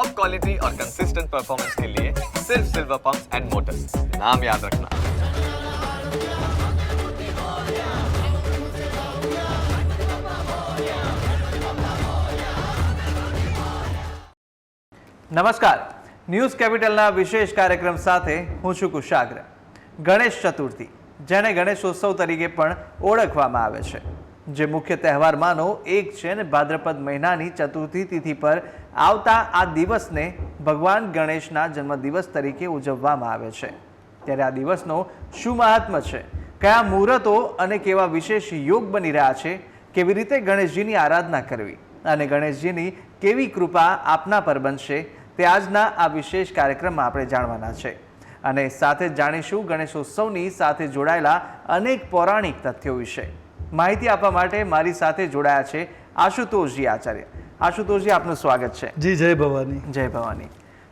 Top quality और consistent performance के लिए सिर्फ सिल्वर पंप्स एंड मोटर्स नाम याद रखना નમસ્કાર ન્યૂઝ કેપિટલના વિશેષ કાર્યક્રમ સાથે હું છું કુશાગ્ર ગણેશ ચતુર્થી જેને ગણેશોત્સવ તરીકે પણ ઓળખવામાં આવે છે જે મુખ્ય તહેવારમાંનો એક છે અને ભાદ્રપદ મહિનાની ચતુર્થી તિથિ પર આવતા આ દિવસને ભગવાન ગણેશના જન્મદિવસ તરીકે ઉજવવામાં આવે છે. ત્યારે આ દિવસનો શું મહાત્મ છે? કયા મુહૂર્તો અને કેવા વિશેષ યોગ બની રહ્યા છે? કેવી રીતે ગણેશજીની આરાધના કરવી? અને ગણેશજીની કેવી કૃપા આપના પર બનશે? તે આજના આ વિશેષ કાર્યક્રમમાં આપણે જાણવાના છે. અને સાથે જાણીશું ગણેશોત્સવની સાથે જોડાયેલા અનેક પૌરાણિક તથ્યો વિશે. માહિતી આપવા માટે મારી સાથે જોડાયા છે આશુતોષજી આચાર્ય. આશુતોષજી આપનું સ્વાગત છે. જી જય ભવાની. જય ભવાની.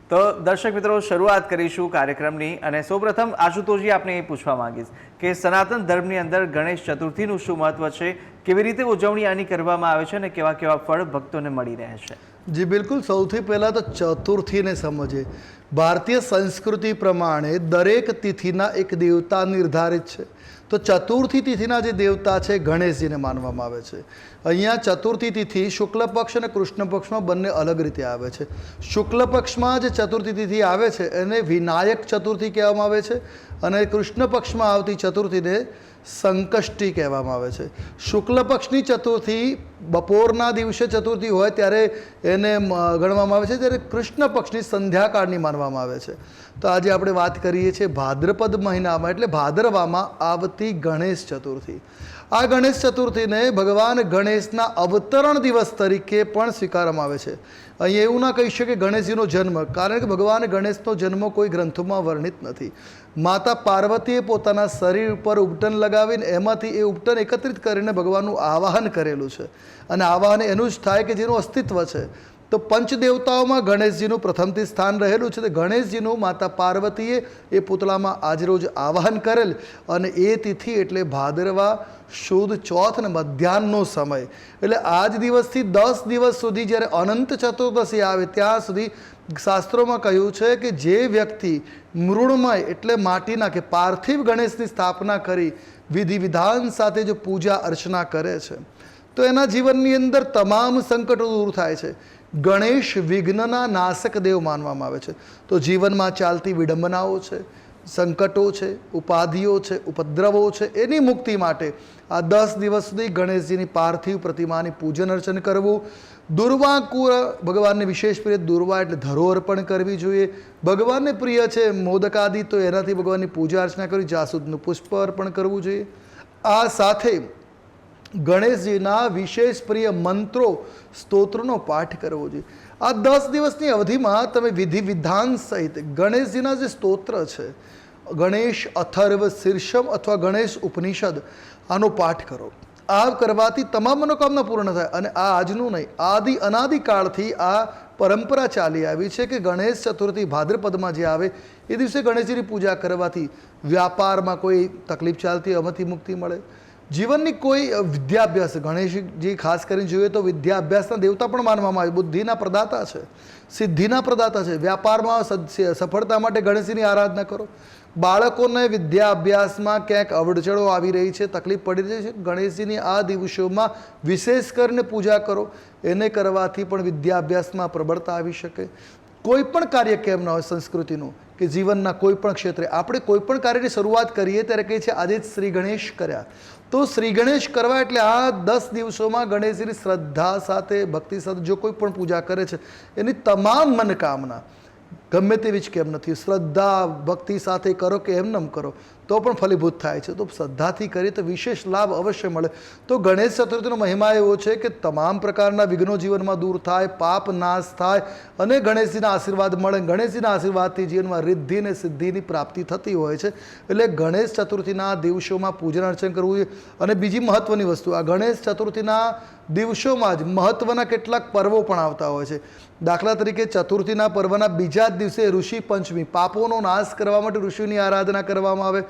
તો દર્શક મિત્રો શરૂઆત કરીશું કાર્યક્રમની અને સૌપ્રથમ આશુતોષજી આપને એ પૂછવા માંગીશ કે સનાતન ધર્મની અંદર ગણેશ ચતુર્થીનું શું મહત્વ છે? કેવી રીતે ઉજવણી આની કરવામાં આવે છે અને કેવા કેવા ફળ ભક્તોને મળી રહે છે? જી બિલકુલ. સૌથી પહેલાં તો ચતુર્થીને સમજીએ. ભારતીય સંસ્કૃતિ પ્રમાણે દરેક તિથિના એક દેવતા નિર્ધારિત છે. તો ચતુર્થી તિથિના જે દેવતા છે ગણેશજીને માનવામાં આવે છે. અહીંયા ચતુર્થી તિથિ શુક્લ પક્ષ અને કૃષ્ણ પક્ષમાં બંને અલગ રીતે આવે છે. શુક્લ પક્ષમાં જે ચતુર્થી તિથિ આવે છે એને વિનાયક ચતુર્થી કહેવામાં આવે છે અને કૃષ્ણ પક્ષમાં આવતી ચતુર્થીને સંકષ્ટી કહેવામાં આવે છે. શુક્લ પક્ષની ચતુર્થી બપોરના દિવસે ચતુર્થી હોય ત્યારે એને ગણવામાં આવે છે ત્યારે કૃષ્ણ પક્ષની સંધ્યાકાળની માનવામાં આવે છે. તો આજે આપણે વાત કરીએ છીએ ભાદ્રપદ મહિનામાં, એટલે ભાદરવામાં આવતી ગણેશ ચતુર્થી. આ ગણેશ ચતુર્થીને ભગવાન ગણેશના અવતરણ દિવસ તરીકે પણ સ્વીકારવામાં આવે છે. અહીં એવું ના કહી શકે ગણેશજીનો જન્મ, કારણ કે ભગવાન ગણેશનો જન્મ કોઈ ગ્રંથોમાં વર્ણિત નથી. માતા પાર્વતીએ પોતાના શરીર ઉપર ઉપટન લગાવીને એમાંથી એ ઉપટન એકત્રિત કરીને ભગવાનનું આવાહન કરેલું છે. અને આવાહન એનું જ થાય કે જેનું અસ્તિત્વ છે. તો પંચદેવતાઓમાં ગણેશજીનું પ્રથમથી સ્થાન રહેલું છે. તે ગણેશજીનું માતા પાર્વતીએ એ પુતળામાં આજરોજ આવાહન કરેલ અને એ તિથિ એટલે ભાદરવા શુદ્ધ ચોથ અને મધ્યાહનનો સમય. એટલે આજ દિવસથી દસ દિવસ સુધી જ્યારે અનંત ચતુર્દશી આવે ત્યાં સુધી શાસ્ત્રોમાં કહ્યું છે કે જે વ્યક્તિ મૃણમય એટલે માટીના કે પાર્થિવ ગણેશની સ્થાપના કરી વિધિ વિધાન સાથે જો પૂજા અર્ચના કરે છે. તો એના જીવનની અંદર તમામ સંકટો દૂર થાય છે. ગણેશ વિઘ્નના નાશક દેવ માનવામાં આવે છે. તો જીવનમાં ચાલતી વિડંબનાઓ છે, સંકટો છે, ઉપાધિઓ છે, ઉપદ્રવો છે, એની મુક્તિ માટે આ દસ દિવસ સુધી ગણેશજીની પાર્થિવ પ્રતિમાની પૂજન અર્ચન કરવું. દુર્વાકુર ભગવાનને વિશેષ પ્રિય દુર્વા એટલે ધરોહર પણ કરવી જોઈએ. ભગવાનને પ્રિય છે મોદકાદિ, તો એનાથી ભગવાનની પૂજા અર્ચના કરવી જાસૂદનું પુષ્પ અર્પણ કરવું જોઈએ. આ સાથે ગણેશજીના વિશેષ પ્રિય મંત્રો, સ્તોત્રનો પાઠ કરવો જોઈએ. આ દસ દિવસની અવધિમાં તમે વિધિ વિધાન સહિત ગણેશજીના જે સ્તોત્ર છે, ગણેશ અથર્વ, શીર્ષમ અથવા ગણેશ ઉપનિષદ, આનો પાઠ કરો. આ કરવાથી તમામ મનોકામના પૂર્ણ થાય અને આ આજનું નહીં, આદિ અનાદિકાળથી આ પરંપરા ચાલી આવી છે કે ગણેશ ચતુર્થી ભાદ્રપદમાં જે આવે, એ દિવસે ગણેશજીની પૂજા કરવાથી વ્યાપારમાં કોઈ તકલીફ ચાલતી અમથી મુક્તિ મળે. જીવનની કોઈ વિદ્યાભ્યાસ, ગણેશજી ખાસ કરીને જોઈએ તો વિદ્યાભ્યાસના દેવતા પણ માનવામાં આવે બુદ્ધિના પ્રદાતા છે, સિદ્ધિના પ્રદાતા છે. વ્યાપારમાં સફળતા માટે ગણેશજીની આરાધના કરો. બાળકોને વિદ્યા અભ્યાસમાં ક્યાંક અવડચણો આવી રહી છે, તકલીફ પડી રહી છે, ગણેશજીની આ દિવસોમાં વિશેષ કરીને પૂજા કરો. એને કરવાથી પણ વિદ્યા અભ્યાસમાં પ્રબળતા આવી શકે. કોઈ પણ કાર્ય કેમ ન હોય સંસ્કૃતિનું, કે જીવનના કોઈ પણ ક્ષેત્રે, આપણે કોઈ પણ કાર્યની શરૂઆત કરીએ ત્યારે કહીએ છીએ આજે જ શ્રી ગણેશ કર્યા. તો શ્રી ગણેશ કરવા એટલે આ દસ દિવસોમાં ગણેશજીની શ્રદ્ધા સાથે ભક્તિ સાથે જો કોઈ પણ પૂજા કરે છે, એની તમામ મનકામના ગમે તેવી જ કેમ નથી? શ્રદ્ધા, ભક્તિ સાથે કરો કે એમ નમ કરો? તો પણ ફલીભૂત થાય છે. તો શ્રદ્ધાથી કરી તો વિશેષ લાભ અવશ્ય મળે. તો ગણેશ ચતુર્થીનો મહિમા એવો છે કે તમામ પ્રકારના વિઘ્નો જીવનમાં દૂર થાય, પાપ નાશ થાય અને ગણેશજીના આશીર્વાદ મળે. ગણેશજીના આશીર્વાદથી જીવનમાં રિદ્ધિ અને સિદ્ધિની પ્રાપ્તિ થતી હોય છે. એટલે ગણેશ ચતુર્થીના દિવસોમાં પૂજન અર્ચન કરવું જોઈએ. અને બીજી મહત્ત્વની વસ્તુ, આ ગણેશ ચતુર્થીના દિવસોમાં જ મહત્ત્વના કેટલાક પર્વો પણ આવતા હોય છે. દાખલા તરીકે ચતુર્થીના પર્વના બીજા જ દિવસે ઋષિ પંચમી, પાપોનો નાશ કરવા માટે ઋષિની આરાધના કરવામાં આવે.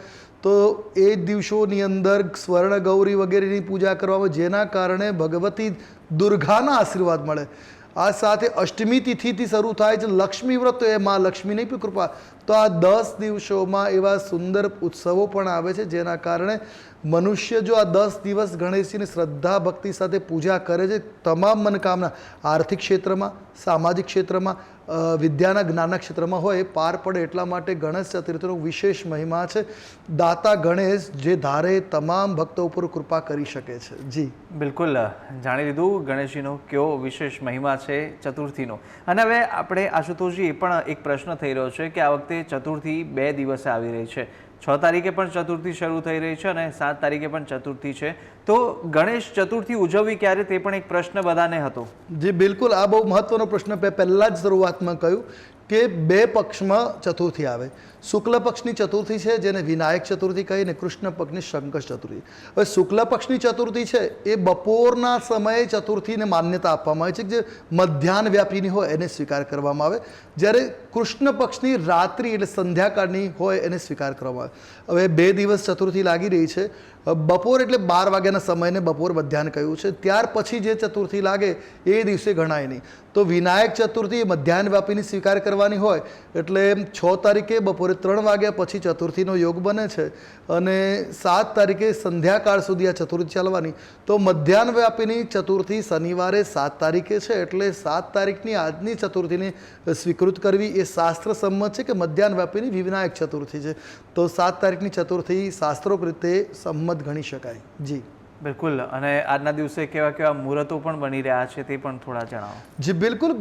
તો એ દિવસોની અંદર સ્વર્ણ ગૌરી વગેરેની પૂજા કરવામાં જેના કારણે ભગવતી દુર્ગાના આશીર્વાદ મળે. આ સાથે અષ્ટમી તિથિથી શરૂ થાય છે, લક્ષ્મી વ્રત, એ મા લક્ષ્મીની કૃપા. તો આ દસ દિવસોમાં એવા સુંદર ઉત્સવો પણ આવે છે, જેના કારણે મનુષ્ય જો આ દસ દિવસ ગણેશજીની શ્રદ્ધા, ભક્તિ સાથે પૂજા કરે છે, તમામ મનકામના આર્થિક ક્ષેત્રમાં, સામાજિક ક્ષેત્રમાં વિદ્યાના જ્ઞાનના ક્ષેત્રમાં હોય પાર પડે એટલા માટે ગણેશ ચતુર્થીનો વિશેષ મહિમા છે. દાતા ગણેશ જે ધારે તમામ ભક્તો ઉપર કૃપા કરી શકે છે. જી. બિલકુલ. જાણી લીધું ગણેશજીનો કયો વિશેષ મહિમા છે ચતુર્થીનો. અને હવે આપણે આશુતોષજી એ પણ એક પ્રશ્ન થઈ રહ્યો છે કે આ વખતે ચતુર્થી બે દિવસે આવી રહી છે. છ તારીખે પણ ચતુર્થી શરૂ થઈ રહી છે અને સાત તારીખે પણ ચતુર્થી છે. તો ગણેશ ચતુર્થી ઉજવવી ક્યારે તે પણ એક પ્રશ્ન બધાને હતો. જી, બિલકુલ. આ બહુ મહત્વનો પ્રશ્ન પહેલાં જ શરૂઆતમાં કહ્યું કે બે પક્ષમાં ચતુર્થી આવે. શુક્લ પક્ષની ચતુર્થી છે, જેને વિનાયક ચતુર્થી કહીને કૃષ્ણ પક્ષની શંકર ચતુર્થી. હવે શુક્લ પક્ષની ચતુર્થી છે, એ બપોરના સમયે ચતુર્થીને માન્યતા આપવામાં આવે છે જે મધ્યાહન વ્યાપીની હોય એને સ્વીકાર કરવામાં આવે. જ્યારે કૃષ્ણ પક્ષની રાત્રિ એટલે સંધ્યાકાળની હોય એને સ્વીકાર કરવામાં આવે. હવે બે દિવસ ચતુર્થી લાગી રહી છે. બપોર એટલે બાર વાગ્યાના સમયને બપોર મધ્યાહન કહ્યું છે. ત્યાર પછી જે ચતુર્થી લાગે, એ દિવસે ગણાય નહીં. તો વિનાયક ચતુર્થી મધ્યાહન વ્યાપીની સ્વીકાર કરવાની હોય, એટલે છ તારીખે બપોરે ત્રણ વાગ્યા પછી ચતુર્થીનો યોગ બને છે અને સાત તારીખે સંધ્યાકાળ સુધી આ ચતુર્થી ચાલવાની. તો મધ્યાહન વ્યાપીની ચતુર્થી શનિવારે સાત તારીખે છે એટલે સાત તારીખની આજની ચતુર્થીને સ્વીકૃત કરવી એ શાસ્ત્ર સંમત છે કે મધ્યાહન વ્યાપીની વિનાયક ચતુર્થી છે. તો સાત તારીખની ચતુર્થી શાસ્ત્રોક રીતે સંમત ગણી શકાય. જી. બિલકુલ. અને આજના દિવસે કેવા કેવા મુહૂર્તો પણ બની રહ્યા છે તે પણ થોડા જણાવો. જી બિલકુલ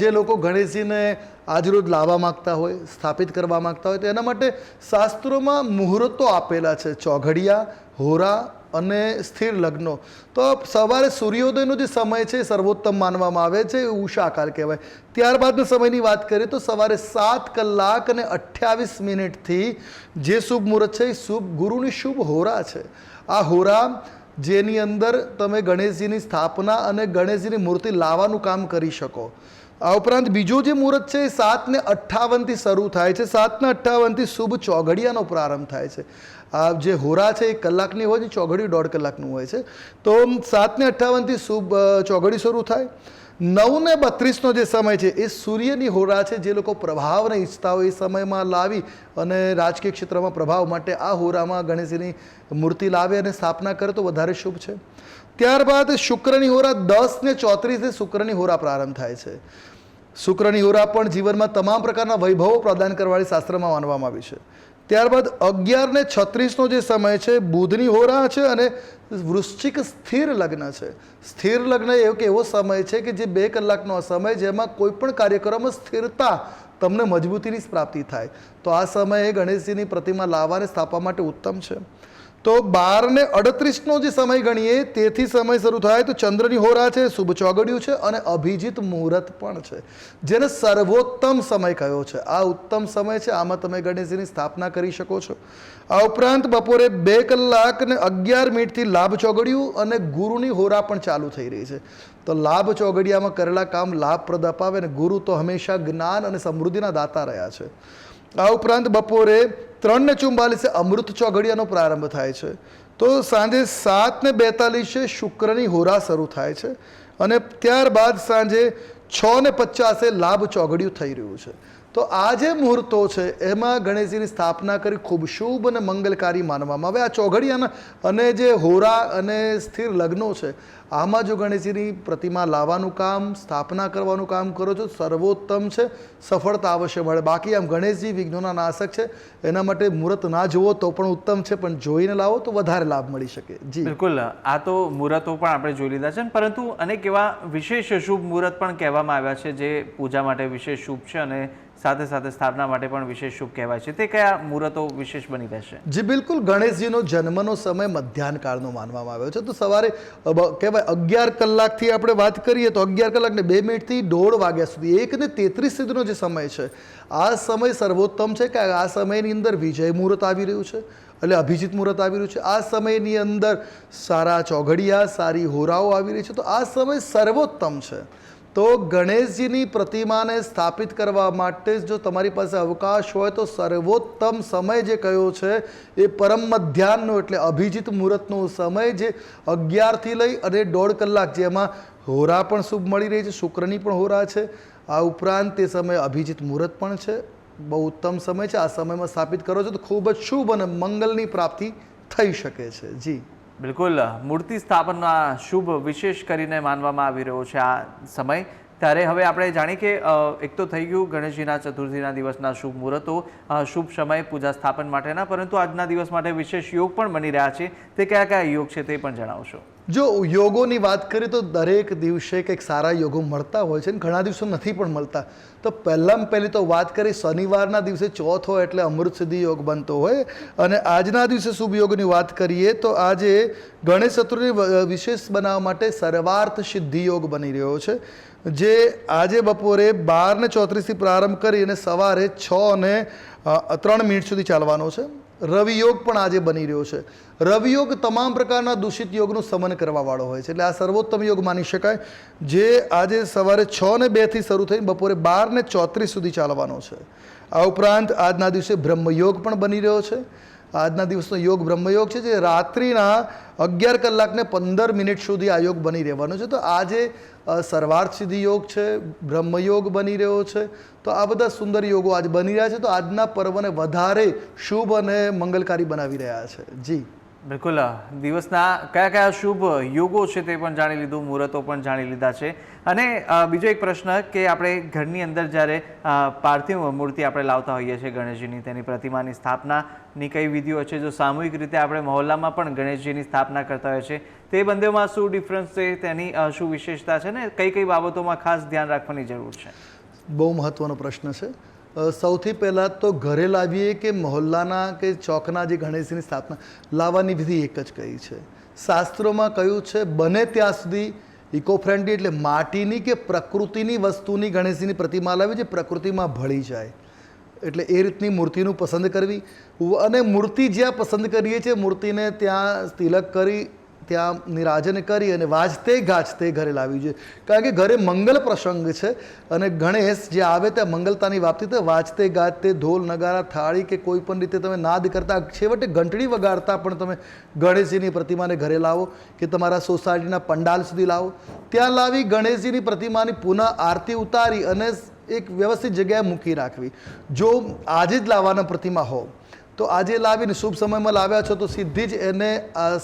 જે લોકો ગણેશજીને આજરોજ લાવવા માગતા હોય, સ્થાપિત કરવા માગતા હોય, તો એના માટે શાસ્ત્રોમાં મુહૂર્તો આપેલા છે. ચોઘડિયા, હોરા અને સ્થિર લગ્નો. તો સવારે સૂર્યોદયનો જે સમય છે સર્વોત્તમ માનવામાં આવે છે એ ઉષાકાળ કહેવાય? ત્યારબાદના સમયની વાત કરીએ તો સવારે સાત કલાક અને અઠ્યાવીસ મિનિટથી જે શુભ મુહૂર્ત છે એ શુભ ગુરુની શુભ હોરા છે. આ હોરા જેની અંદર તમે ગણેશજીની સ્થાપના અને ગણેશજીની મૂર્તિ લાવવાનું કામ કરી શકો. આ ઉપરાંત બીજું જે મુહૂર્ત છે એ સાતને અઠ્ઠાવનથી શરૂ થાય છે. સાતને અઠ્ઠાવનથી શુભ ચોઘડિયાનો પ્રારંભ થાય છે. આ જે હોરા છે એ કલાકની હોય છે ચોઘડી દોઢ કલાકનું હોય છે. તો સાતને અઠ્ઠાવનથી શુભ ચોઘડી શરૂ થાય. નવ ને બત્રીસનો જે સમય છે, એ સૂર્યની હોરા છે, જે લોકો પ્રભાવને ઈચ્છતા હોય એ સમયમાં લાવી અને રાજકીય ક્ષેત્રમાં પ્રભાવ માટે આ હોરામાં ગણેશજીની મૂર્તિ લાવે અને સ્થાપના કરે તો વધારે શુભ છે. ત્યારબાદ શુક્રની હોરા દસ ને ચોત્રીસે શુક્રની હોરા પ્રારંભ થાય છે. શુક્રની હોરા પણ જીવનમાં તમામ પ્રકારના વૈભવો પ્રદાન કરવાળી શાસ્ત્રમાં માનવામાં આવી છે. ત્યારબાદ અગિયાર ને છત્રીસનો જે સમય છે, બુધની હોરા છે અને વૃશ્ચિક સ્થિર લગ્ન છે. સ્થિર લગ્ન એક એવો સમય છે કે જે બે કલાકનો સમય જેમાં કોઈ પણ કાર્યક્રમમાં સ્થિરતા તમને મજબૂતીની પ્રાપ્તિ થાય. તો આ સમયે ગણેશજીની પ્રતિમા લાવવા અને સ્થાપવા માટે ઉત્તમ છે. તો બાર ને અડત્રીસનો જે સમય ગણીએ, તેથી સમય શરૂ થાય તો ચંદ્રની હોરા છે, શુભ ચોગડિયું છે અને અભિજીત મુહૂર્ત પણ છે. જેને સર્વોત્તમ સમય કયો છે? આ ઉત્તમ સમય છે, આમાં તમે ગણેશજીની સ્થાપના કરી શકો છો. આ ઉપરાંત બપોરે બે કલાક ને અગિયાર મિનિટથી લાભ ચોગડિયું અને ગુરુની હોરા પણ ચાલુ થઈ રહી છે. તો લાભ ચોગડિયામાં કરેલા કામ લાભપ્રદ અપાવે અને ગુરુ તો હંમેશા જ્ઞાન અને સમૃદ્ધિના દાતા રહ્યા છે. આ ઉપરાંત બપોરે ત્રણને ચુમ્બાલીસે અમૃત ચોઘડિયાનો પ્રારંભ થાય છે. તો સાંજે સાત ને બેતાલીસે શુક્રની હોરા શરૂ થાય છે અને ત્યારબાદ સાંજે છ ને પચાસે લાભ ચોઘડિયું થઈ રહ્યું છે. તો આ જે મુહૂર્તો છે, એમાં ગણેશજીની સ્થાપના કરી ખૂબ શુભ અને મંગલકારી માનવામાં આવે. આ ચોઘડિયાના અને જે હોરા અને સ્થિર લગ્નો છે, આમાં જો ગણેશજીની પ્રતિમા લાવવાનું કામ, સ્થાપના કરવાનું કામ કરો છો, સર્વોત્તમ છે, સફળતા અવશ્ય મળે. બાકી આમ ગણેશજી વિઘ્નોના નાશક છે, એના માટે મુહૂર્ત ના જુઓ તો પણ ઉત્તમ છે, પણ જોઈને લાવો તો વધારે લાભ મળી શકે. જી. બિલકુલ. આ તો મુહૂર્તો પણ આપણે જોઈ લીધા છે, પરંતુ અનેક એવા વિશેષ શુભ મુહૂર્ત પણ કહેવામાં આવ્યા છે, જે પૂજા માટે વિશેષ શુભ છે અને સાથે સાથે સ્થાપના માટે પણ વિશેષ શુભ કહેવાય છે. તે કયા મુહૂર્તો વિશેષ બની રહેશે? જી, બિલકુલ. ગણેશજીનો જન્મનો સમય મધ્યાહન કાળનો માનવામાં આવ્યો છે. તો સવારે કહેવાય અગિયાર કલાકથી આપણે વાત કરીએ તો અગિયાર કલાકને બે મિનિટથી દોઢ વાગ્યા સુધી એક ને તેત્રીસ સુધીનો જે સમય છે, આ સમય સર્વોત્તમ છે કે આ સમયની અંદર વિજય મુહૂર્ત આવી રહ્યું છે? એટલે અભિજીત મુહૂર્ત આવી રહ્યું છે. આ સમયની અંદર સારા ચોઘડિયા, સારી હોરાઓ આવી રહી છે. તો આ સમય સર્વોત્તમ છે. તો ગણેશજીની પ્રતિમાને સ્થાપિત કરવા માટે જો તમારી પાસે અવકાશ હોય તો સર્વોત્તમ સમય જે કયો છે એ પરમ મધ્યાહનનો એટલે અભિજીત મુહૂર્તનો સમય જે અગિયારથી લઈ અને દોઢ કલાક જેમાં હોરા પણ શુભ મળી રહી છે, શુક્રની પણ હોરા છે. આ ઉપરાંત તે સમયે અભિજીત મુહૂર્ત પણ છે. બહુ ઉત્તમ સમય છે. આ સમયમાં સ્થાપિત કરો છો તો ખૂબ જ શુભ અને મંગલની પ્રાપ્તિ થઈ શકે છે. જી. બિલકુલ, મૂર્તિ સ્થાપનના શુભ વિશેષ કરીને માનવામાં આવી રહ્યો છે આ સમય. ત્યારે હવે આપણે જાણીએ કે એક તો થઈ ગયું ગણેશજીના ચતુર્થીના દિવસના શુભ મુહૂર્તો શુભ સમય પૂજા સ્થાપન માટેના, પરંતુ આજના દિવસ માટે વિશેષ યોગ પણ બની રહ્યા છે. તે કયા કયા યોગ છે તે પણ જણાવશો. જો યોગોની વાત કરીએ તો દરેક દિવસે કંઈક સારા યોગો મળતા હોય છે અને ઘણા દિવસો નથી પણ મળતા. તો પહેલાં પહેલી તો વાત કરી શનિવારના દિવસે ચોથ એટલે અમૃત સિદ્ધિ યોગ બનતો હોય. અને આજના દિવસે શુભ યોગની વાત કરીએ તો આજે ગણેશ ચતુર્થી વિશેષ બનાવવા માટે સર્વાર્થ સિદ્ધિ યોગ બની રહ્યો છે. જે આજે બપોરે બાર ને ચોત્રીસથી પ્રારંભ કરી અને સવારે છ અને ત્રણ મિનિટ સુધી ચાલવાનો છે. રવિ યોગ પણ આજે બની રહ્યો છે. રવિ યોગ તમામ પ્રકારના દૂષિત યોગનું સમન કરવાવાળો હોય છે. એટલે આ સર્વોત્તમ યોગ માની શકાય, જે આજે સવારે છ ને બેથી શરૂ થઈને બપોરે બાર ને ચોત્રીસ સુધી ચાલવાનો છે. આ ઉપરાંત આજના દિવસે બ્રહ્મયોગ પણ બની રહ્યો છે. આજના દિવસનો યોગ બ્રહ્મયોગ છે જે રાત્રિના અગિયાર કલાકને પંદર મિનિટ સુધી આ યોગ બની રહેવાનો છે. તો આજે સર્વાર્થ સિદ્ધિ યોગ છે, બ્રહ્મયોગ બની રહ્યો છે. તો આ બધા સુંદર યોગો આજ બની રહ્યા છે. તો આજના પર્વને વધારે શુભ અને મંગલકારી બનાવી રહ્યા છે. જી. બિલકુલ. દિવસના કયા કયા શુભ યોગો છે તે પણ જાણી લીધું, મુહૂર્તો પણ જાણી લીધા છે. અને બીજો એક પ્રશ્ન કે આપણે ઘરની અંદર જ્યારે પાર્થિવ મૂર્તિ આપણે લાવતા હોઈએ છીએ ગણેશજીની, તેની પ્રતિમાની સ્થાપનાની કઈ વિધિઓ છે જો સામૂહિક રીતે આપણે મહોલ્લામાં પણ ગણેશજીની સ્થાપના કરતા હોય છે તે બંનેમાં શું ડિફરન્સ છે, તેની શું વિશેષતા છે ને કઈ કઈ બાબતોમાં ખાસ ધ્યાન રાખવાની જરૂર છે? બહુ મહત્ત્વનો પ્રશ્ન છે. સૌથી પહેલાં તો ઘરે લાવીએ કે મહોલ્લાના કે ચોકના જે ગણેશની સ્થાપના, લાવવાની વિધિ એક જ કહી છે. શાસ્ત્રોમાં કહ્યું છે, બને ત્યાં સુધી ઇકો ફ્રેન્ડલી એટલે માટીની કે પ્રકૃતિની વસ્તુની ગણેશજીની પ્રતિમા લાવી જે પ્રકૃતિમાં ભળી જાય. એટલે એ રીતની મૂર્તિનું પસંદ કરવી. અને મૂર્તિ જ્યાં પસંદ કરીએ છીએ, મૂર્તિને ત્યાં તિલક કરી ત્યાં નિરાજન કરી અને વાજતે ગાજતે ઘરે લાવવી જોઈએ. કારણ કે ઘરે મંગલ પ્રસંગ છે અને ગણેશ જે આવે ત્યાં મંગલતાની વાપતી તો વાજતે ગાજતે ઢોલ નગારા થાળી કે કોઈ પણ રીતે તમે નાદ કરતા છેવટે ઘંટડી વગાડતા પણ તમે ગણેશજીની પ્રતિમાને ઘરે લાવો કે તમારા સોસાયટીના પંડાલ સુધી લાવો. ત્યાં લાવી ગણેશજીની પ્રતિમાની પુનઃ આરતી ઉતારી અને એક વ્યવસ્થિત જગ્યાએ મૂકી રાખવી. જો આજે જ લાવવાના પ્રતિમા હો તો આજે લાવીને શુભ સમયમાં લાવ્યા છો, તો સીધી જ એને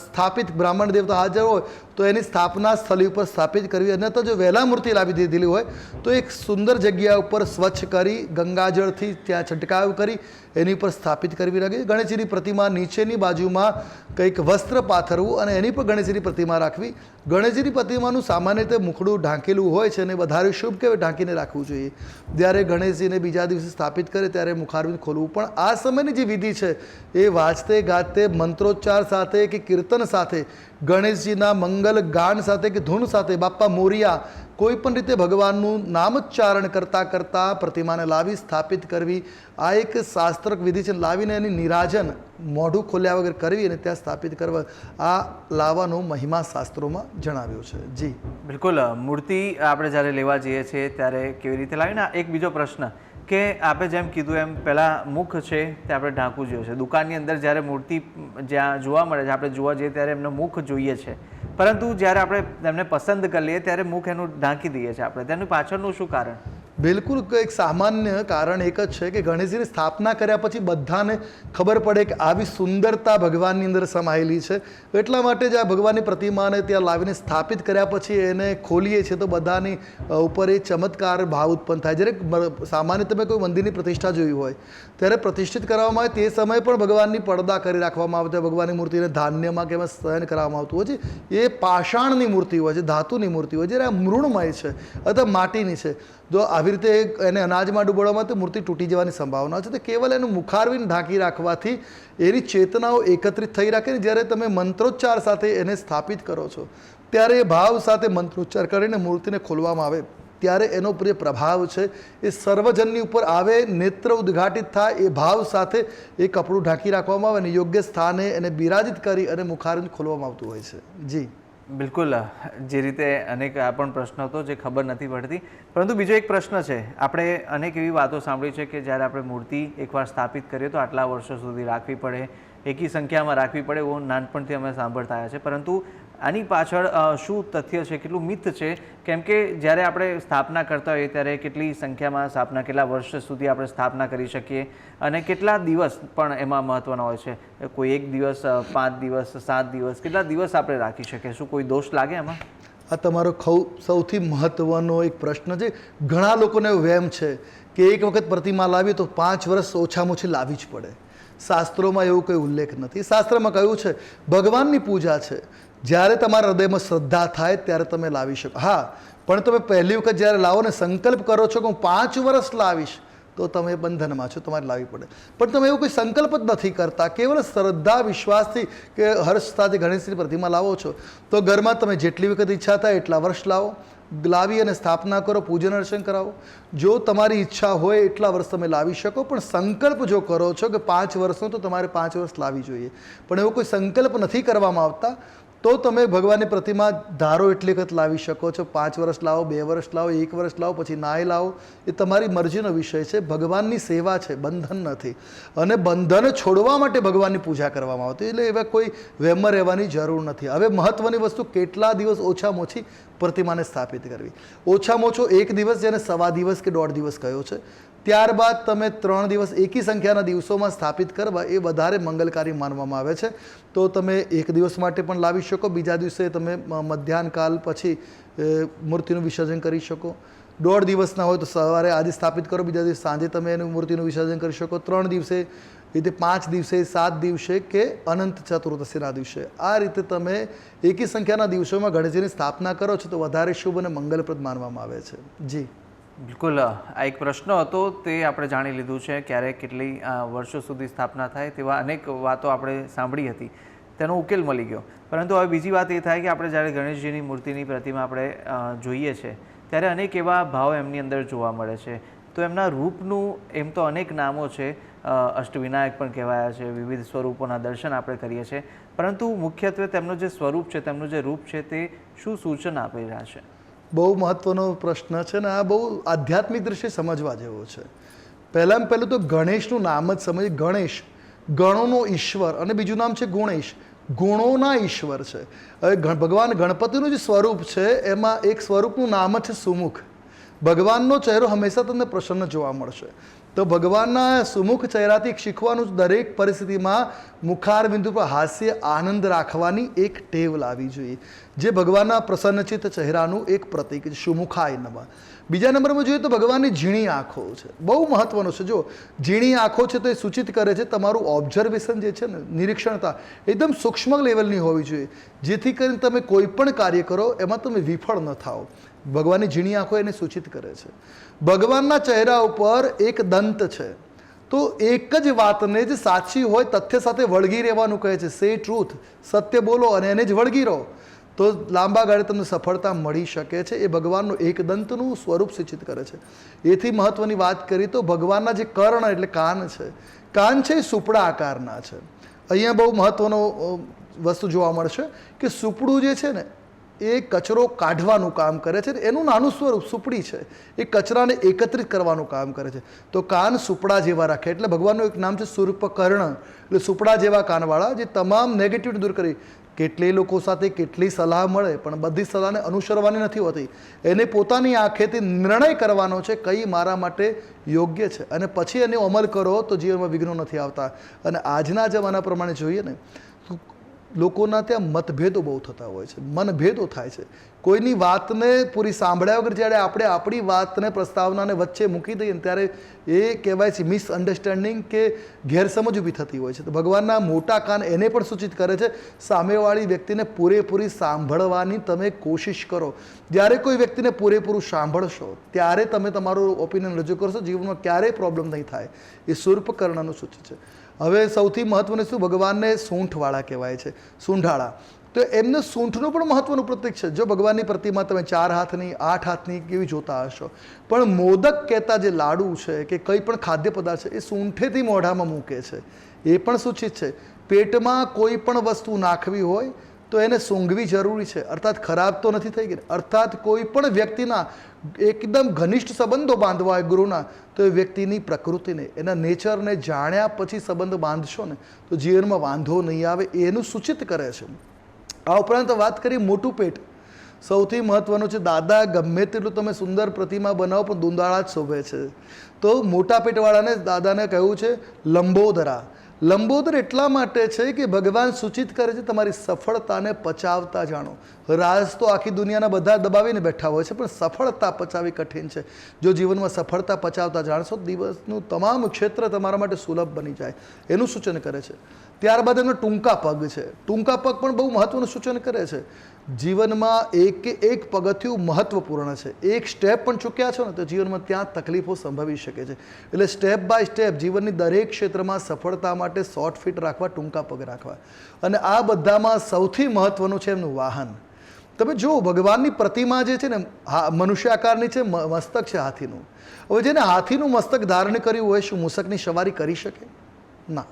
સ્થાપિત બ્રાહ્મણ દેવતા હાજર હોય, તો એની સ્થાપના સ્થળી ઉપર સ્થાપિત કરવી અને તો જો વહેલા મૂર્તિ લાવી દીધેલી હોય, તો એક સુંદર જગ્યા ઉપર સ્વચ્છ કરી, ગંગાજળથી ત્યાં છંટકાવ કરી, એની ઉપર સ્થાપિત કરવી રાખી ગણેશજીની પ્રતિમા નીચેની બાજુમાં કંઈક વસ્ત્ર પાથરવું અને એની પર ગણેશજીની પ્રતિમા રાખવી. ગણેશજીની પ્રતિમાનું સામાન્ય રીતે મુખડું ઢાંકેલું હોય છે અને વધારે શુભ કહેવાય ઢાંકીને રાખવું જોઈએ. જ્યારે ગણેશજીને બીજા દિવસે સ્થાપિત કરે, ત્યારે મુખારવિંદ ખોલવું. પણ આ સમયની જે વિધિ છે એ વાંચતે ગાતે મંત્રોચ્ચાર સાથે કે કીર્તન સાથે, ગણેશજીના મંગલ ગાન સાથે કે ધૂન સાથે, બાપ્પા મોરિયા કોઈ પણ રીતે ભગવાનનું નામોચ્ચારણ કરતાં કરતાં પ્રતિમાને લાવી સ્થાપિત કરવી. આ એક શાસ્ત્રક વિધિ છે. લાવીને એની નિરાજન મોઢું ખોલ્યા વગર કરવી અને ત્યાં સ્થાપિત કરવા. આ લાવવાનો મહિમા શાસ્ત્રોમાં જણાવ્યો છે. જી. બિલકુલ. મૂર્તિ આપણે જ્યારે લેવા જઈએ છીએ ત્યારે કેવી રીતે લાવીને? એક બીજો પ્રશ્ન. કે આપણે જેમ કીધું એમ પહેલાં મુખ છે તે આપણે ઢાંકવું જોઈએ છે. દુકાનની અંદર જ્યારે મૂર્તિ જ્યાં જોવા મળે છે, આપણે જોવા જઈએ ત્યારે એમનું મુખ જોઈએ છે. પરંતુ જ્યારે આપણે એમને પસંદ કરી લઈએ ત્યારે મુખ એનું ઢાંકી દઈએ છીએ આપણે. તેનું પાછળનું શું કારણ? બિલકુલ એક સામાન્ય કારણ એક જ છે કે ગણેશજીની સ્થાપના કર્યા પછી બધાને ખબર પડે કે આવી સુંદરતા ભગવાનની અંદર સમાયેલી છે. એટલા માટે જ આ ભગવાનની પ્રતિમાને ત્યાં લાવીને સ્થાપિત કર્યા પછી એને ખોલીએ છીએ તો બધાની ઉપર એ ચમત્કાર ભાવ ઉત્પન્ન થાય. જ્યારે સામાન્ય તમે કોઈ મંદિરની પ્રતિષ્ઠા જોઈ હોય, ત્યારે પ્રતિષ્ઠિત કરવામાં આવે તે સમયે પણ ભગવાનની પડદા કરી રાખવામાં આવતા ભગવાનની મૂર્તિને ધાન્યમાં કે એમાં શયન કરવામાં આવતું હોય છે. એ પાષાણની મૂર્તિ હોય છે, ધાતુની મૂર્તિ હોય છે. જ્યારે આ મૃણમય છે, અથવા માટીની છે, જો આવી રીતે એને અનાજમાં ડૂબાડવામાં તો મૂર્તિ તૂટી જવાની સંભાવના છે. તો કેવલ એનું મુખારવીને ઢાંકી રાખવાથી એની ચેતનાઓ એકત્રિત થઈ રાખે ને જ્યારે તમે મંત્રોચ્ચાર સાથે એને સ્થાપિત કરો છો, ત્યારે એ ભાવ સાથે મંત્રોચ્ચાર કરીને મૂર્તિને ખોલવામાં આવે, ત્યારે એનો જે પ્રભાવ છે. એ સર્વજનની ઉપર આવે, નેત્ર ઉદ્ઘાટિત થાય, એ ભાવ સાથે એ કપડું ઢાંકી રાખવામાં આવે અને યોગ્ય સ્થાને એને બિરાજિત કરી અને મુખારવીને ખોલવામાં આવતું હોય છે. જી. બિલકુલ, જે રીતે અનેક આ પણ પ્રશ્ન હતો જે ખબર નથી પડતી. પરંતુ બીજો એક પ્રશ્ન છે, આપણે અનેક એવી વાતો સાંભળી છે કે જ્યારે આપણે મૂર્તિ એકવાર સ્થાપિત કરીએ તો આટલા વર્ષો સુધી રાખવી પડે, એકી સંખ્યામાં રાખવી પડે, એવું નાનપણથી અમે સાંભળતા આવ્યા છે. પરંતુ આની પાછળ શું તથ્ય છે, કેટલું મિથ છે? કેમ કે જ્યારે આપણે સ્થાપના કરતા હોઈએ ત્યારે કેટલી સંખ્યામાં સ્થાપના, કેટલા વર્ષ સુધી આપણે સ્થાપના કરી શકીએ અને કેટલા દિવસ પણ એમાં મહત્ત્વના હોય છે? કોઈ એક દિવસ પાંચ દિવસ, સાત દિવસ, કેટલા દિવસ આપણે રાખી શકીએ? શું કોઈ દોષ લાગે એમાં આ તમારો ખૌ, સૌથી મહત્વનો એક પ્રશ્ન છે. ઘણા લોકોને વહેમ છે કે એક વખત પ્રતિમા લાવી તો પાંચ વર્ષ ઓછામાં ઓછી લાવી જ પડે. શાસ્ત્રોમાં એવું કોઈ ઉલ્લેખ નથી. શાસ્ત્રમાં કહ્યું છે, ભગવાનની પૂજા છે. જ્યારે તમારા હૃદયમાં શ્રદ્ધા થાય ત્યારે તમે લાવી શકો. હા, પણ તમે પહેલી વખત જ્યારે લાવો ને સંકલ્પ કરો છો કે હું પાંચ વર્ષ લાવીશ, તો તમે બંધનમાં છો, તમારે લાવવી પડે. પણ તમે એવું કોઈ સંકલ્પ જ નથી કરતા. કેવલ શ્રદ્ધા, વિશ્વાસથી કે હર્ષતાથી ગણેશની પ્રતિમા લાવો છો. તો ઘરમાં તમે જેટલી વખત ઈચ્છા થાય એટલા વર્ષ લાવો. લાવી અને સ્થાપના કરો, પૂજન અર્ચન કરાવો. જો તમારી ઈચ્છા હોય એટલા વર્ષ તમે લાવી શકો, પણ સંકલ્પ જો કરો છો કે પાંચ વર્ષનો, તો તમારે પાંચ વર્ષ લાવી જોઈએ. પણ એવો કોઈ સંકલ્પ નથી કરવામાં આવતા. તો તમે ભગવાનની પ્રતિમા ધારો એટલી વખત લાવી શકો છો. પાંચ વર્ષ લાવો, બે વર્ષ લાવો, એક વર્ષ લાવો, પછી નાય લાવો. એ તમારી મરજીનો વિષય છે. ભગવાનની સેવા છે, બંધન નથી. અને બંધન છોડવા માટે ભગવાનની પૂજા કરવામાં આવતી એટલે એવા કોઈ વહેમમાં રહેવાની જરૂર નથી. હવે મહત્ત્વની વસ્તુ, કેટલા દિવસ ઓછામાં ઓછી પ્રતિમાને સ્થાપિત કરવી. ઓછામાં ઓછો એક દિવસ જેને સવા દિવસ કે દોઢ દિવસ કયો છે, ત્યારબાદ તમે ત્રણ દિવસ એકી સંખ્યાના દિવસોમાં સ્થાપિત કરવા એ વધારે મંગલકારી માનવામાં આવે છે. તો તમે એક દિવસ માટે પણ લાવી શકો, બીજા દિવસે તમે મધ્યાહનકાલ પછી મૂર્તિનું વિસર્જન કરી શકો. દોઢ દિવસના હોય તો સવારે આજે સ્થાપિત કરો, બીજા દિવસે સાંજે તમે એનું મૂર્તિનું વિસર્જન કરી શકો. ત્રણ દિવસે રીતે પાંચ દિવસે સાત દિવસે કે અનંત ચતુર્દશીના દિવસે આ રીતે તમે એકી સંખ્યાના દિવસોમાં ગણેશજીની સ્થાપના કરો છો તો વધારે શુભ અને મંગલપ્રદ માનવામાં આવે છે જી બિલકુલ આ એક પ્રશ્ન હતો, તે આપણે જાણી લીધું છે ક્યારે કેટલી વર્ષો સુધી સ્થાપના થાય તેવા અનેક વાતો આપણે સાંભળી હતી, તેનો ઉકેલ મળી ગયો. પરંતુ હવે બીજી વાત એ થાય કે આપણે જ્યારે ગણેશજીની મૂર્તિની પ્રતિમા આપણે જોઈએ છે, ત્યારે અનેક એવા ભાવ એમની અંદર જોવા મળે છે. તો એમના રૂપનું એમ તો અનેક નામો છે. અષ્ટવિનાયક પણ કહેવાયા છે, વિવિધ સ્વરૂપોના દર્શન આપણે કરીએ છીએ. પરંતુ મુખ્યત્વે તેમનું જે સ્વરૂપ છે, તેમનું જે રૂપ છે તે શું સૂચન આપી રહ્યા છે? બહુ મહત્વનો પ્રશ્ન છે ને, આ બહુ આધ્યાત્મિક દ્રષ્ટિએ સમજવા જેવો છે. પહેલાં પહેલું તો ગણેશનું નામ જ સમજ ગણેશ, ગણોનો ઈશ્વર અને બીજું નામ છે ગુણેશ. ગુણોના ઈશ્વર છે. હવે ભગવાન ગણપતિનું જે સ્વરૂપ છે, એમાં એક સ્વરૂપનું નામ જ છે સુમુખ. ભગવાનનો ચહેરો હંમેશા તમને પ્રસન્ન જોવા મળશે. તો ભગવાનના સુમુખ ચહેરાથી શીખવાનું દરેક પરિસ્થિતિમાં મુખાર બિંદુ પર હાસ્ય આનંદ રાખવાની એક ટેવ લાવવી જોઈએ. જે ભગવાનના પ્રસન્નચિત્ત ચહેરાનું એક પ્રતીક છે, સુમુખાય નમા. બીજા નંબરમાં જોઈએ તો ભગવાનની ઝીણી આંખો છે. બહુ મહત્વનું છે. જો ઝીણી આંખો છે તો એ સૂચિત કરે છે તમારું ઓબ્ઝર્વેશન જે છે ને, નિરીક્ષણતા એકદમ સૂક્ષ્મ લેવલની હોવી જોઈએ. જેથી કરીને તમે કોઈ પણ કાર્ય કરો, એમાં તમે વિફળ ન થાઓ. ભગવાનની ઝીણી આંખો એને સૂચિત કરે છે. ભગવાનના ચહેરા ઉપર એક દંત છે. તો એક જ વાતને જે સાચી હોય તથ્ય સાથે વળગી રહેવાનું કહે છે. સે ટ્રુથ સત્ય બોલો અને એને જ વળગી રહો. તો લાંબા ગાળે તમને સફળતા મળી શકે છે. એ ભગવાનનું એક દંતનું સ્વરૂપ સૂચિત કરે છે. એથી મહત્વની વાત કરી તો ભગવાનના જે કર્ણ એટલે કાન છે. કાન છે એ સુપડા આકારના છે. અહીંયા બહુ મહત્વનો વસ્તુ જોવા મળશે કે સુપડું જે છે ને એ કચરો કાઢવાનું કામ કરે છે એનું નાનું સ્વરૂપ સુપડી છે. એ કચરાને એકત્રિત કરવાનું કામ કરે છે. તો કાન સુપડા જેવા રાખે એટલે ભગવાનનું એક નામ છે સૂર્પકર્ણ. એટલે સુપડા જેવા કાનવાળા જે તમામ નેગેટિવ દૂર કરી. કેટલી લોકો સાથે કેટલી સલાહ મળે, પણ બધી સલાહને અનુસરવાની નથી હોતી. એને પોતાની આંખેથી નિર્ણય કરવાનો છે કઈ મારા માટે યોગ્ય છે. અને પછી એનો અમલ કરો તો જીવનમાં વિઘ્નો નથી આવતા. અને આજના જમાના પ્રમાણે જોઈએ ને લોકોના ત્યાં મતભેદો બહુ થતા હોય છે, મનભેદો થાય છે. કોઈની વાતને પૂરી સાંભળ્યા વગર જ્યારે આપણે આપણી વાતને, પ્રસ્તાવનાને વચ્ચે મૂકી દઈએ ને ત્યારે એ કહેવાય છે મિસઅન્ડરસ્ટેન્ડિંગ કે ગેરસમજ ઊભી થતી હોય છે. તો ભગવાનના મોટા કાન એને પણ સૂચિત કરે છે, સામેવાળી વ્યક્તિને પૂરેપૂરી સાંભળવાની તમે કોશિશ કરો. જ્યારે કોઈ વ્યક્તિને પૂરેપૂરું સાંભળશો, ત્યારે તમે તમારું ઓપિનિયન રજૂ કરશો, જીવનમાં ક્યારેય પ્રોબ્લેમ નહીં થાય. એ સૂર્પકર્ણનું સૂચિત છે. હવે સૌથી મહત્વનું શું? ભગવાનને સૂંઠવાળા કહેવાય છે, સૂંઢાળા. તો એમને સૂંઠનું પણ મહત્વનું પ્રતીક છે. જો ભગવાનની પ્રતિમા તમે ચાર હાથની, આઠ હાથની કેવી જોતા હશો. પણ મોદક કહેતા જે લાડુ છે કે કંઈ પણ ખાદ્ય પદાર્થ છે, એ સૂંઠેથી મોઢામાં મૂકે છે. એ પણ સૂચિત છે. પેટમાં કોઈ પણ વસ્તુ નાખવી હોય તો એને સૂંઘવી જરૂરી છે. અર્થાત ખરાબ તો નથી થઈ ગઈ. અર્થાત કોઈ પણ વ્યક્તિના એકદમ ઘનિષ્ઠ સંબંધો બાંધવા હોય ગુરુના, તો એ વ્યક્તિની પ્રકૃતિને, એના નેચરને જાણ્યા પછી સંબંધ બાંધશો ને, તો જીવનમાં વાંધો નહીં આવે એનું સૂચિત કરે છે. આ ઉપરાંત વાત કરીએ મોટું પેટ. સૌથી મહત્વનું છે, દાદા, ગમે તેટલું તમે સુંદર પ્રતિમા બનાવો, પણ દુંદાળા જ શોભે છે. તો મોટા પેટવાળાને દાદાને કહ્યું છે, લંબોદરા. લંબોદર એટલા માટે છે કે ભગવાન સૂચિત કરે છે, તમારી સફળતાને પચાવતા જાણો. રાજ તો આખી દુનિયાના બધા દબાવીને બેઠા હોય છે, પણ સફળતા પચાવી કઠિન છે. જો જીવનમાં સફળતા પચાવતા જાણશો, દિવસનું તમામ ક્ષેત્ર તમારા માટે સુલભ બની જાય. એનું સૂચન કરે છે. ત્યારબાદ એમનો ટૂંકા પગ છે. ટૂંકા પગ પણ બહુ મહત્વનું સૂચન કરે છે. જીવનમાં એક કે એક પગથિયું મહત્વપૂર્ણ છે. એક સ્ટેપ પણ ચૂક્યા છો ને, તો જીવનમાં ત્યાં તકલીફો સંભવી શકે છે. એટલે સ્ટેપ બાય સ્ટેપ જીવનની દરેક ક્ષેત્રમાં સફળતા માટે શોર્ટ ફિટ રાખવા, ટૂંકા પગ રાખવા. અને આ બધામાં સૌથી મહત્વનું છે એમનું વાહન. તમે જુઓ, ભગવાનની પ્રતિમા જે છે ને, હા મનુષ્ય આકારની છે મસ્તક છે હાથીનું. હવે જેને હાથીનું મસ્તક ધારણ કર્યું હોય, શું મૂષકની સવારી કરી શકે? ના.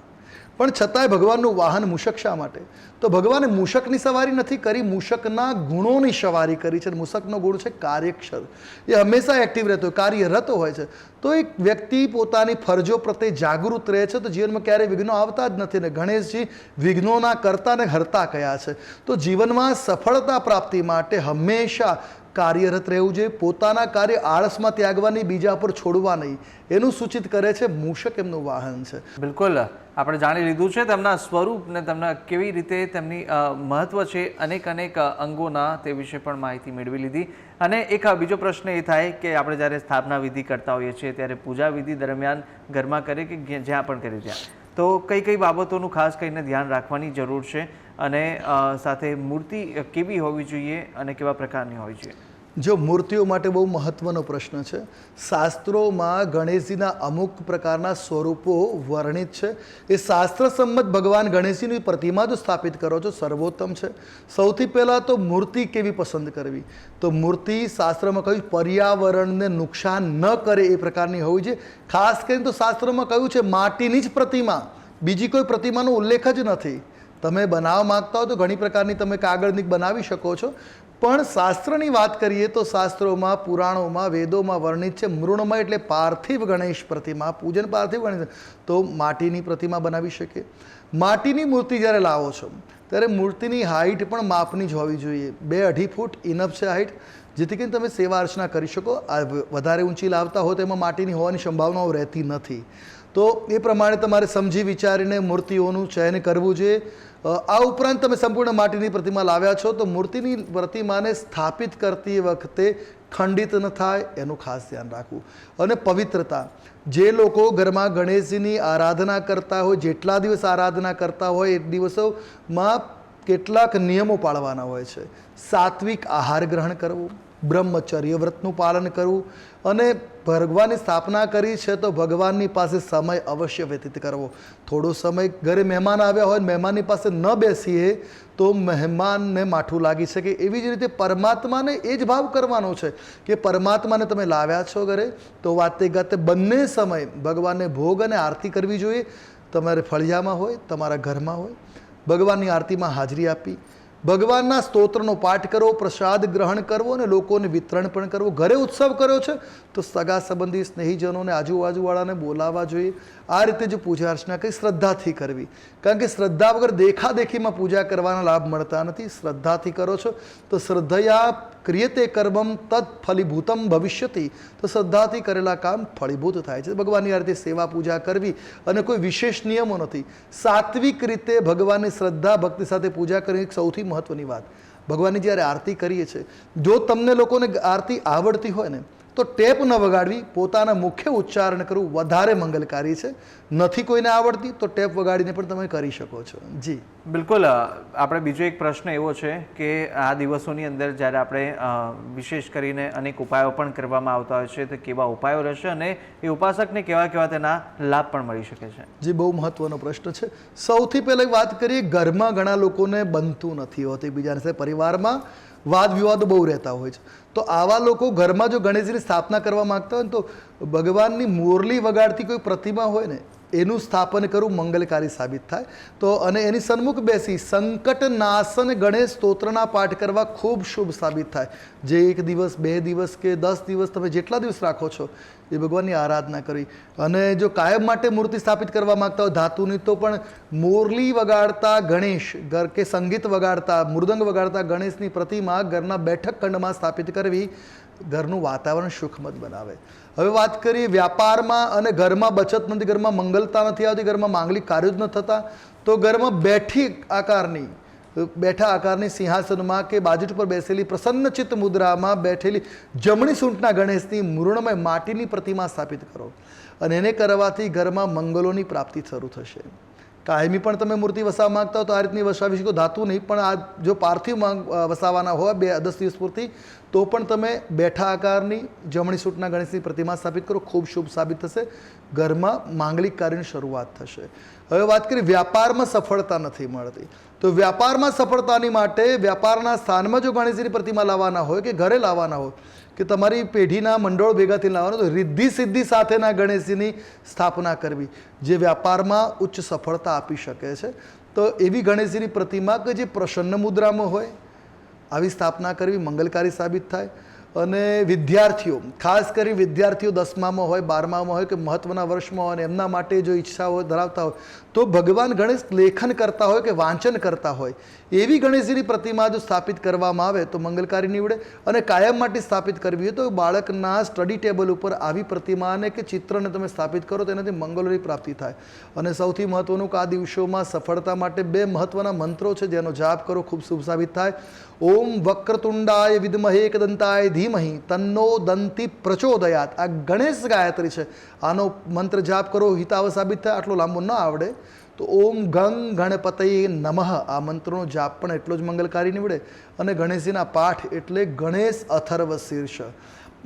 પણ છતાંય ભગવાનનું વાહન મૂષક શા માટે? તો ભગવાને મૂષકની સવારી નથી કરી, મૂષકના ગુણોની સવારી કરી છે. મૂષકનો ગુણ છે કાર્યક્ષર. એ હંમેશા એક્ટિવ રહેતો કાર્યરત હોય છે. તો એક વ્યક્તિ પોતાની ફરજો પ્રત્યે જાગૃત રહે છે તો જીવનમાં ક્યારેય વિઘ્નો આવતા જ નથી ને ગણેશજી વિઘ્નોના કરતા ને હરતા કયા છે. તો જીવનમાં સફળતા પ્રાપ્તિ માટે હંમેશા કાર્યરત રહેવું જોઈએ, પોતાના કાર્ય આળસમાં ત્યાગવાની, બીજા પર છોડવા નહીં એનું સૂચિત કરે છે મૂષક એમનું વાહન છે. બિલકુલ. આપણે જાણી લીધું છે તેમના સ્વરૂપ ને તેમના કેવી રીતે તેમની મહત્વ છે અનેક અનેક અંગોના તે વિશે પણ માહિતી મેળવી લીધી. અને એક બીજો પ્રશ્ન એ થાય કે આપણે જ્યારે સ્થાપના વિધિ કરતા હોઈએ છીએ ત્યારે પૂજા વિધિ દરમિયાન ઘરમાં કરે કે જ્યાં પણ કરી ત્યાં? તો કઈ કઈ બાબતોનું ખાસ કરીને ધ્યાન રાખવાની જરૂર છે? અને સાથે મૂર્તિ કેવી હોવી જોઈએ અને કેવા પ્રકારની હોવી જોઈએ? જો મૂર્તિઓ માટે બહુ મહત્ત્વનો પ્રશ્ન છે, શાસ્ત્રોમાં ગણેશજીના અમુક પ્રકારના સ્વરૂપો વર્ણિત છે. એ શાસ્ત્ર સંમત ભગવાન ગણેશજીની પ્રતિમા જો સ્થાપિત કરો છો, સર્વોત્તમ છે. સૌથી પહેલાં તો મૂર્તિ કેવી પસંદ કરવી? તો મૂર્તિ શાસ્ત્રમાં કહ્યું, પર્યાવરણને નુકસાન ન કરે એ પ્રકારની હોવી જોઈએ. ખાસ કરીને તો શાસ્ત્રમાં કહ્યું છે, માટીની જ પ્રતિમા. બીજી કોઈ પ્રતિમાનો ઉલ્લેખ જ નથી. તમે બનાવવા માંગતા હો તો ઘણી પ્રકારની તમે કાગળની બનાવી શકો છો. પણ શાસ્ત્રની વાત કરીએ તો શાસ્ત્રોમાં, પુરાણોમાં, વેદોમાં વર્ણિત છે મૃણમય એટલે પાર્થિવ ગણેશ પ્રતિમા, પૂજન પાર્થિવ ગણેશ. તો માટીની પ્રતિમા બનાવી શકે માટીની મૂર્તિ જ્યારે લાવો છો, ત્યારે મૂર્તિની હાઇટ પણ માપની જ હોવી જોઈએ. બે અઢી ફૂટ ઇનફ છે હાઇટ જેથી કરીને તમે સેવા અર્ચના કરી શકો. વધારે ઊંચી લાવતા હો તો એમાં માટીની હોવાની સંભાવનાઓ રહેતી નથી. તો એ પ્રમાણે તમારે સમજી વિચારીને મૂર્તિઓનું ચયન કરવું જોઈએ. આ ઉપરાંત તમે સંપૂર્ણ માટીની પ્રતિમા લાવ્યા છો, તો મૂર્તિની પ્રતિમાને સ્થાપિત કરતી વખતે ખંડિત ન થાય એનું ખાસ ધ્યાન રાખવું. અને પવિત્રતા. જે લોકો ઘરમાં ગણેશજીની આરાધના કરતા હોય, જેટલા દિવસ આરાધના કરતા હોય, એ દિવસોમાં કેટલાક નિયમો પાળવાના હોય છે. સાત્વિક આહાર ગ્રહણ કરવું, બ્રહ્મચર્ય વ્રતનું પાલન કરવું અને ભગવાનની સ્થાપના કરી છે તો ભગવાનની પાસે સમય અવશ્ય વ્યતીત કરવો. થોડો સમય ઘરે મહેમાન આવ્યા હોય, મહેમાનની પાસે ન બેસીએ, તો મહેમાનને માઠું લાગી શકે એવી જ રીતે પરમાત્માને એ જ ભાવ કરવાનો છે કે પરમાત્માને તમે લાવ્યા છો ઘરે, તો વાતે ગાતે બંને સમય ભગવાનને ભોગ અને આરતી કરવી જોઈએ. તમારે ફળિયામાં હોય, તમારા ઘરમાં હોય, ભગવાનની આરતીમાં હાજરી આપી ભગવાનના સ્તોત્રનો પાઠ કરવો પ્રસાદ ગ્રહણ કરવો અને લોકોને વિતરણ પણ કરવું. ઘરે ઉત્સવ કર્યો છે તો સગા સંબંધી સ્નેહીજનોને આજુબાજુવાળાને બોલાવવા જોઈએ. આ રીતે જો પૂજા અર્ચના કરી શ્રદ્ધાથી કરવી. કારણ કે શ્રદ્ધા વગર દેખાદેખીમાં પૂજા કરવાના લાભ મળતા નથી. શ્રદ્ધાથી કરો છો તો શ્રદ્ધયા ક્રિયતે કર્મમ તત્ ફલીભૂતમ ભવિષ્યતિ. તો શ્રદ્ધાથી કરેલા કામ ફળીભૂત થાય છે. ભગવાનની આ રીતે સેવા પૂજા કરવી અને કોઈ વિશેષ નિયમો નથી. સાત્વિક રીતે ભગવાનની શ્રદ્ધા ભક્તિ સાથે પૂજા કરવી એક સૌથી મહત્વની વાત. ભગવાનની જ્યારે આરતી કરીએ છીએ, જો તમને લોકોને આરતી આવડતી હોય ને તો ટેપ ન વગાડવી પોતાના મુખ્ય ઉચ્ચારણ કરવું વધારે મંગલકારી છે. નથી કોઈને આવડતી તો ટેપ વગાડીને પણ તમે કરી શકો છો. જી. બિલકુલ આપણે બીજો એક પ્રશ્ન એવો છે કે આ દિવસોની અંદર જ્યારે આપણે વિશેષ કરીને અનેક ઉપાયો પણ કરવામાં આવતા હોય છે તો કેવા ઉપાયો રહેશે અને એ ઉપાસકને કેવા કેવા તેના લાભ પણ મળી શકે છે? જે બહુ મહત્વનો પ્રશ્ન છે. સૌથી પહેલાં વાત કરીએ ઘરમાં ઘણા લોકોને બનતું નથી હોતી સાથે પરિવારમાં. વાદ વિવાદો બહુ રહેતા હોય છે. તો આવા લોકો ઘરમાં જો ગણેશજીની સ્થાપના કરવા માગતા હોય ને તો ભગવાનની મોરલી વગાડતી કોઈ પ્રતિમા હોય ને એનું સ્થાપન કરવું મંગલકારી સાબિત થાય. તો અને એની સન્મુખ બેસી સંકટ નાશન ગણેશ સ્તોત્રના પાઠ કરવા ખૂબ શુભ સાબિત થાય. જે એક દિવસ, બે દિવસ કે દસ દિવસ તમે જેટલા દિવસ રાખો છો, એ ભગવાનની આરાધના કરી. અને જો કાયમ માટે મૂર્તિ સ્થાપિત કરવા માગતા હોય, ધાતુની તો પણ મોરલી વગાડતા ગણેશ, ઘર કે સંગીત વગાડતા, મૃદંગ વગાડતા ગણેશની પ્રતિમા ઘરના બેઠક ખંડમાં સ્થાપિત કરવી ઘરનું વાતાવરણ સુખમદ બનાવે. હવે વાત કરીએ વ્યાપારમાં અને ઘરમાં બચત નથી, ઘરમાં મંગલતા નથી આવતી, ઘરમાં માંગલિક કાર્યો જ ન થતા, તો ઘરમાં બેઠી આકારની, બેઠા આકારની સિંહાસનમાં કે બાજુ પર બેસેલી પ્રસન્નચિત્ત મુદ્રામાં બેઠેલી જમણી સૂંટના ગણેશની મૂર્ણમય માટીની પ્રતિમા સ્થાપિત કરો અને એને કરવાથી ઘરમાં મંગલોની પ્રાપ્તિ શરૂ થશે. કાયમી પણ તમે મૂર્તિ વસાવવા માંગતા હો તો આ રીતની વસાવી શકો. ધાતુ નહીં, પણ આ જો પાર્થિવ વસાવવાના હોય બે, દસ દિવસ પૂરતી, તો પણ તમે બેઠા આકારની જમણી સૂટના ગણેશની પ્રતિમા સ્થાપિત કરો. ખૂબ શુભ સાબિત થશે. ઘરમાં માંગલિક કાર્યની શરૂઆત થશે. હવે વાત કરી વ્યાપારમાં સફળતા નથી મળતી. તો વ્યાપારમાં સફળતાની માટે વ્યાપારના સ્થાનમાં જો ગણેશજીની પ્રતિમા લાવવાના હોય કે ઘરે લાવવાના હોય કે તમારી પેઢીના મંડળ ભેગાથી લાવવાનો તો રિદ્ધિ સિદ્ધિ સાથેના ગણેશજીની સ્થાપના કરવી, જે વ્યાપારમાં ઉચ્ચ સફળતા આપી શકે છે. તો એવી ગણેશજીની પ્રતિમા કે જે પ્રસન્ન મુદ્રામાં હોય, આવી સ્થાપના કરવી મંગલકારી સાબિત થાય. અને વિદ્યાર્થીઓ, ખાસ કરી વિદ્યાર્થીઓ દસમામાં હોય, બારમામાં હોય કે મહત્ત્વના વર્ષમાં હોય અને એમના માટે જો ઈચ્છા હોય, ધરાવતા હોય તો ભગવાન ગણેશ લેખન કરતા હોય કે વાંચન કરતા હોય, એવી ગણેશજીની પ્રતિમા જો સ્થાપિત કરવામાં આવે તો મંગલકારી નીવડે અને કાયમ માટે સ્થાપિત કરવી હોય તો બાળકના સ્ટડી ટેબલ ઉપર આવી પ્રતિમાને કે ચિત્રને તમે સ્થાપિત કરો તેનાથી મંગલોની પ્રાપ્તિ થાય. અને સૌથી મહત્વનું કે આ દિવસોમાં સફળતા માટે બે મહત્વના મંત્રો છે જેનો જાપ કરો, ખૂબ શુભ સાબિત થાય. ઓમ વક્રતુંડાય વિદ્મહે એકદંતાય ધીમહી, તન્નો દંતી પ્રચોદયાત. આ ગણેશ ગાયત્રી છે. આનો મંત્ર જાપ કરો હિતાવ સાબિત થાય. આટલો લાંબો ન આવડે. તો ઓમ ગંગ ગણપતયે નમઃ. આ મંત્રનો જાપ પણ એટલો જ મંગલકારી નીવડે. અને ગણેશજીના પાઠ એટલે ગણેશ અથર્વ શીર્ષ.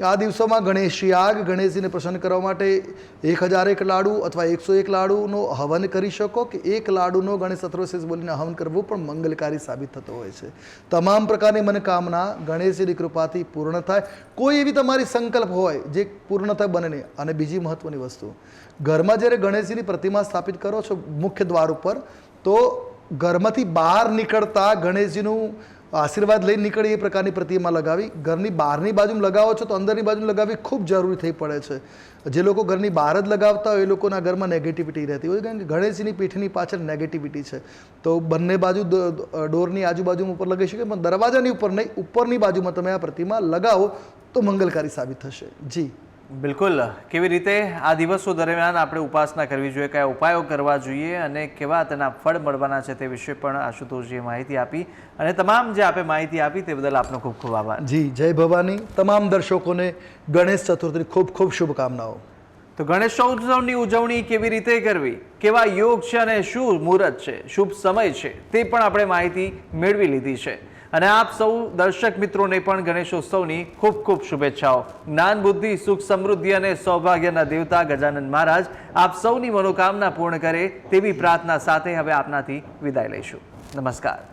આ દિવસોમાં ગણેશ ગણેશજીને પ્રસન્ન કરવા માટે એક હજાર એક લાડુ અથવા એકસો એક લાડુનો હવન કરી શકો કે એક લાડુનો ગણેશ અથર્વશેષ બોલીને હવન કરવું પણ મંગલકારી સાબિત થતો હોય છે. તમામ પ્રકારની મનોકામના ગણેશજીની કૃપાથી પૂર્ણ થાય. કોઈ એવી તમારી સંકલ્પ હોય જે પૂર્ણ થાય બને નહીં અને બીજી મહત્ત્વની વસ્તુ ઘરમાં જ્યારે ગણેશજીની પ્રતિમા સ્થાપિત કરો છો મુખ્ય દ્વાર ઉપર, તો ઘરમાંથી બહાર નીકળતા ગણેશજીનું આશીર્વાદ લઈને નીકળે એ પ્રકારની પ્રતિમા લગાવી. ઘરની બહારની બાજુમાં લગાવો છો તો અંદરની બાજુ લગાવવી ખૂબ જરૂરી થઈ પડે છે. જે લોકો ઘરની બહાર જ લગાવતા હોય એ લોકોના ઘરમાં નેગેટિવિટી રહેતી હોય કારણ કે ગણેશજીની પીઠની પાછળ નેગેટિવિટી છે. તો બંને બાજુ ડોરની આજુબાજુ ઉપર લગાવી શકે પણ દરવાજાની ઉપર નહીં, ઉપરની બાજુમાં તમે આ પ્રતિમા લગાવો તો મંગલકારી સાબિત થશે. જી. બિલકુલ. કેવી રીતે આ દિવસો દરમિયાન આપણે ઉપાસના કરવી જોઈએ કયા ઉપાયો કરવા જોઈએ અને કેવા તેના ફળ મળવાના છે તે વિશે પણ આશુતોષજીએ માહિતી આપી અને તમામ જે આપે માહિતી આપી તે બદલ આપનો ખૂબ ખૂબ આભાર. જી જય ભવાની. તમામ દર્શકોને ગણેશ ચતુર્થીની ખૂબ ખૂબ શુભકામનાઓ. તો ગણેશ ઉત્સવની ઉજવણી કેવી રીતે કરવી? કેવા યોગ છે અને શું મુહૂર્ત છે? શુભ સમય છે તે પણ આપણે માહિતી મેળવી લીધી છે. અને આપ સૌ દર્શક મિત્રોને પણ ગણેશોત્સવની ખૂબ ખૂબ શુભેચ્છાઓ. જ્ઞાન, બુદ્ધિ, સુખ, સમૃદ્ધિ અને સૌભાગ્યના દેવતા ગજાનંદ મહારાજ, આપ સૌની મનોકામના પૂર્ણ કરે તેવી પ્રાર્થના સાથે હવે આપનાથી વિદાય લઈશું. નમસ્કાર.